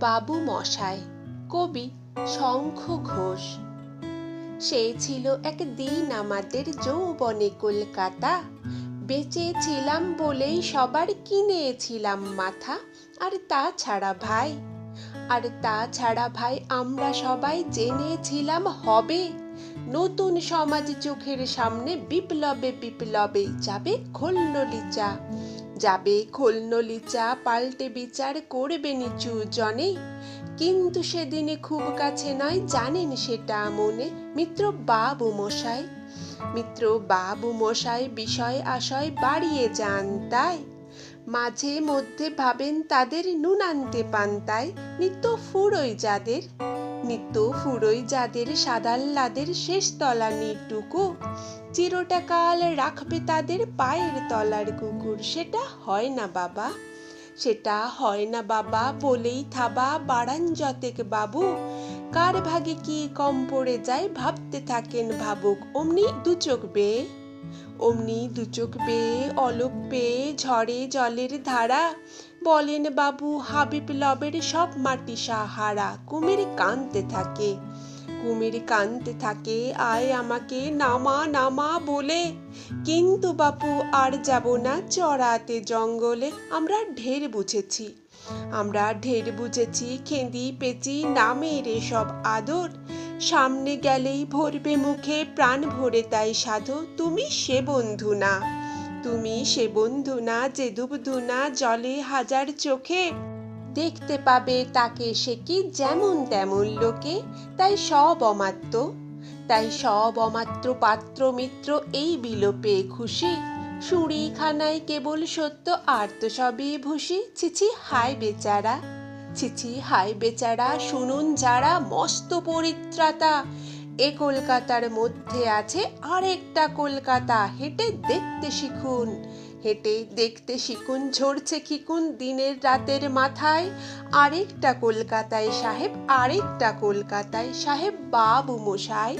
বাবু মশাই কবি শঙ্খ ঘোষ সে ছিল এক দিন আমাদের যৌবনে কলকাতা। বেঁচে ছিলাম বলেই সবার কিনেছিলাম মাথা। আর তাছাড়া ভাই, আর তাছাড়া ভাই আমরা সবাই জেনেছিলাম হবে। নতুন সমাজ চোখের সামনে বিপ্লবে বিপ্লবে যাবে খোলনলিচা যাবে খোলনলিচা পাল্টে বিচার করবে নিচু জনে। কিন্তু সেদিনে খুব কাছে নয়, জানেন সেটা মনে মিত্র বাবু মশাই। মিত্র বাবু মশাই বিষয় আশয় বাড়িয়ে যান তাই। মাঝে মধ্যে ভাবেন তাদের নুন আনতে পান তাই, নিত্য ফুরোই যাদের। নিত্য ফুরোই যাদের সাদাল্লাদের শেষ তলা নিটুকু চিরটা কাল রাখবে তাদের পায়ের তলার কুকুর। সেটা হয় না বাবা, সেটা হয় না বাবা বলেই থাবা বাড়ান যতেক বাবু। কার ভাগে কি কম পড়ে যায় ভাবতে থাকেন ভাবুক, অমনি দু চোখ বেয়ে, অমনি দু চোখ বেয়ে অলোক পেয়ে ঝড়ে জলের ধারা। বলেন বাবু, হাবিব লবের সব মাটি সাহারা, কুমির কানতে থাকে। কুমির কানতে থাকে, আয় আমাকে নামা নামা বলে। কিন্তু বাপু, আর যাব না চড়াতে জঙ্গলে, আমরা ঢের বুঝেছি। আমরা ঢের বুঝেছি, খেঁদি পেঁচি নামের সব আদর। সামনে গেলেই ভরবে মুখে, প্রাণ ভরে তাই সাধু, তুমি সে বন্ধু না। তুমি সে বন্ধু না যে ডুবধু না জলে হাজার চোখে? দেখতে পাবে তাকে সে কি যেমন তেমন লোকে, তাই সব অমাত্য, তাই সব অমাত্র পাত্র মিত্র এই বিলোপে খুশি সুড়িখানায় কেবল সত্য, আর তো সবই ভুসি ছিছি হায় বেচারা ছিছি হায় বেচারা, শুনুন যারা মস্ত পরিত্রাতা এ কলকাতার মধ্যে আছে আরেকটা কলকাতা। হেঁটে দেখতে শিখুন, হেঁটে দেখতে শিখুন, ঝরছে খিকুন দিনের রাতের মাথায়। আরেকটা কলকাতায় সাহেব, আরেকটা কলকাতায় সাহেব বাবু মশাই।